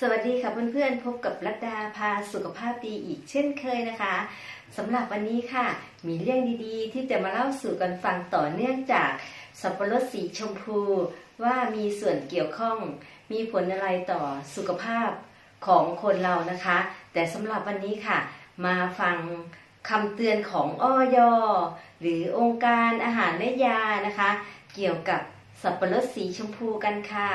สวัสดีค่ะเพื่อนๆพบกับรัตดาพาสุขภาพดีอีกเช่นเคยนะคะสำหรับวันนี้ค่ะ มีเรื่องดีๆ ที่จะมาเล่าสู่กันฟังต่อเนื่องจากสับปะรดสีชมพู ว่ามีส่วนเกี่ยวข้อง มีผลอะไรต่อสุขภาพของคนเรานะคะ แต่สำหรับวันนี้ค่ะ มาฟังคำเตือนของอยหรือองค์การอาหารและยานะคะ เกี่ยวกับสับปะรดสีชมพูกันค่ะ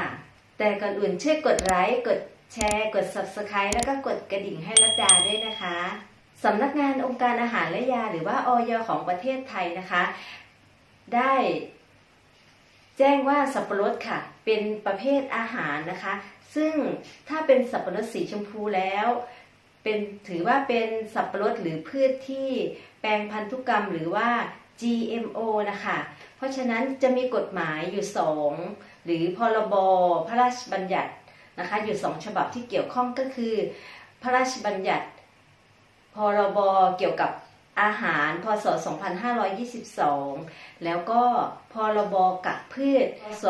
แต่ก่อนอื่นช่วยกดไลค์กด แชร์กด subscribe แล้วก็กดกระดิ่งให้รัตดาด้วยนะคะสำนักงานองค์การอาหารและยาหรือว่าอยของประเทศไทยนะคะ ได้แจ้งว่าสับปะรดค่ะ เป็นประเภทอาหารนะคะ ซึ่งถ้าเป็นสับปะรดสีชมพูแล้วเป็นถือว่าเป็นสับปะรดหรือพืชที่แปลงพันธุกรรมหรือว่า GMO นะคะ เพราะฉะนั้นจะมีกฎหมายอยู่สองหรือพรบพระราชบัญญัติ นะคะอยู่สองฉบับที่เกี่ยวข้องก็คือ พระราชบัญญัติ พรบเกี่ยวกับอาหารพศ 2522 แล้วก็พรบกักพืชพศ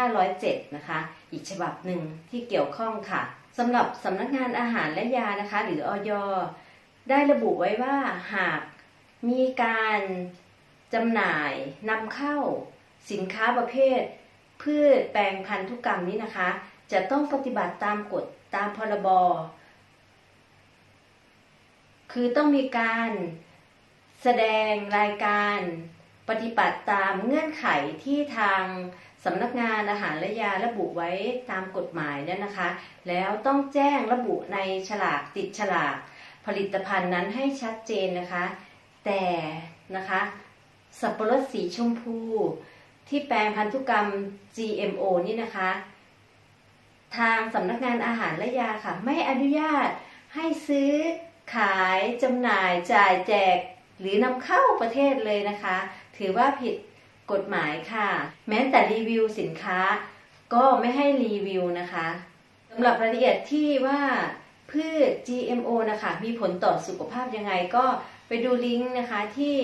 2507 นะคะ อีกฉบับหนึ่งที่เกี่ยวข้องค่ะสำหรับสำนักงานอาหารและยานะคะ หรืออยได้ระบุไว้ว่าหากมีการจำหน่ายนำเข้าสินค้าประเภท พืชแปลงพันธุกรรมนี้นะคะ จะต้องปฏิบัติตามกฎตามพรบคือต้องมีการแสดงรายการปฏิบัติตามเงื่อนไขที่ทางสำนักงานอาหารและยาระบุไว้ตามกฎหมายเนี่ยนะคะ แล้วต้องแจ้งระบุในฉลากติดฉลากผลิตภัณฑ์นั้นให้ชัดเจนนะคะ แต่นะคะสับปะรดสีชมพู ที่แปลงพันธุกรรม GMO นี่นะคะ ทางสำนักงานอาหารและยาค่ะ ไม่อนุญาตให้ซื้อขายจำหน่ายจ่ายแจก หรือนำเข้าประเทศเลยนะคะ ถือว่าผิดกฎหมายค่ะ แม้แต่รีวิวสินค้า ก็ไม่ให้รีวิวนะคะสำหรับรายละเอียดที่ว่าพืช GMO นะคะ มีผลต่อสุขภาพยังไงก็ไปดูลิงก์นะคะที่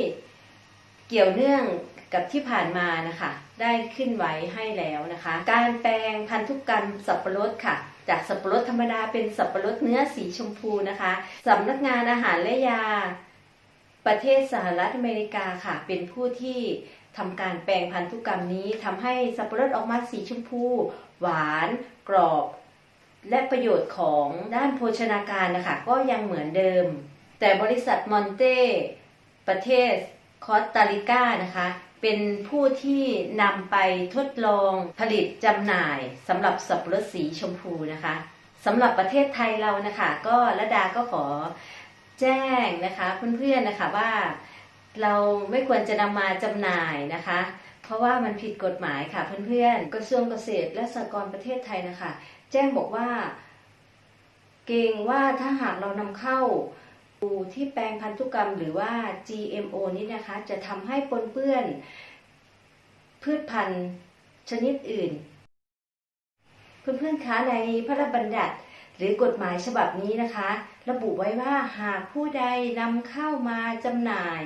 เกี่ยวเนื่องกับที่ผ่านมานะคะ ได้ขึ้นไว้ให้แล้วนะคะ การแปลงพันธุกรรมสับปะรดค่ะ จากสับปะรดธรรมดาเป็นสับปะรดเนื้อสีชมพูนะคะสำนักงานอาหารและยา ประเทศสหรัฐอเมริกาค่ะ เป็นผู้ที่ทำการแปลงพันธุกรรมนี้ทำให้สับปะรดออกมาสีชมพู หวาน กรอบ และประโยชน์ของด้านโภชนาการนะคะ ก็ยังเหมือนเดิม แต่บริษัทมอนเต้ประเทศ คอสตาริกานะคะ เป็นผู้ที่นำไปทดลองผลิตจำหน่ายสำหรับสับปะรดสีชมพูนะคะสำหรับประเทศไทยเรานะคะ ก็ระดาก็ขอแจ้งนะคะเพื่อนๆนะคะว่าเราไม่ควรจะนำมาจำหน่ายนะคะ เพราะว่ามันผิดกฎหมายค่ะเพื่อนๆกระทรวงเกษตรและสหกรณ์ประเทศไทยนะคะ แจ้งบอกว่า เกรงว่าถ้าหากเรานำเข้า ที่แปลงพันธุกรรมหรือว่า GMO นี้นะคะ จะทำให้ปนเปื้อน พืชพันธุ์ชนิดอื่น เพื่อนๆคะในพระราชบัญญัติหรือกฎหมายฉบับนี้นะคะ ระบุไว้ว่าหากผู้ใดนำเข้ามาจำหน่าย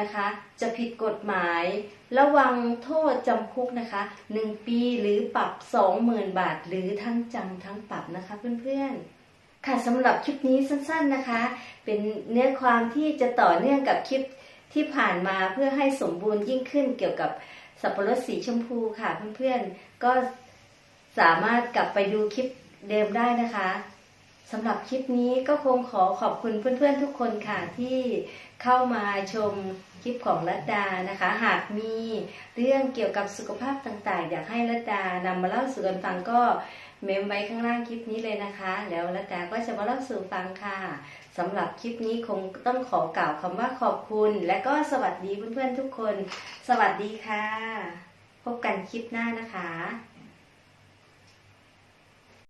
นะคะ จะผิดกฎหมาย ระวังโทษจำคุกนะคะ 1 ปีหรือปรับ 20,000 บาท หรือทั้งจำทั้งปรับนะคะเพื่อนๆ ค่ะสำหรับคลิปนี้สั้นๆนะคะ เป็นเนื้อความที่จะต่อเนื่องกับคลิปที่ผ่านมาเพื่อให้สมบูรณ์ยิ่งขึ้นเกี่ยวกับสับปะรดสีชมพูค่ะเพื่อนๆก็สามารถกลับไปดูคลิปเดิมได้นะคะ สำหรับคลิปนี้ก็คงขอขอบคุณเพื่อนๆทุกคนค่ะที่เข้ามาชมคลิปของรัตดานะคะ หากมีเรื่องเกี่ยวกับสุขภาพต่างๆ อยากให้รัตดานำมาเล่าสู่กันฟังก็เมมไว้ข้างล่างคลิปนี้เลยนะคะ แล้วรัตดาก็จะมาเล่าสู่ฟังค่ะสำหรับคลิปนี้คงต้องขอกล่าวคำว่าขอบคุณ และก็สวัสดีเพื่อนๆทุกคน สวัสดีค่ะ พบกันคลิปหน้านะคะ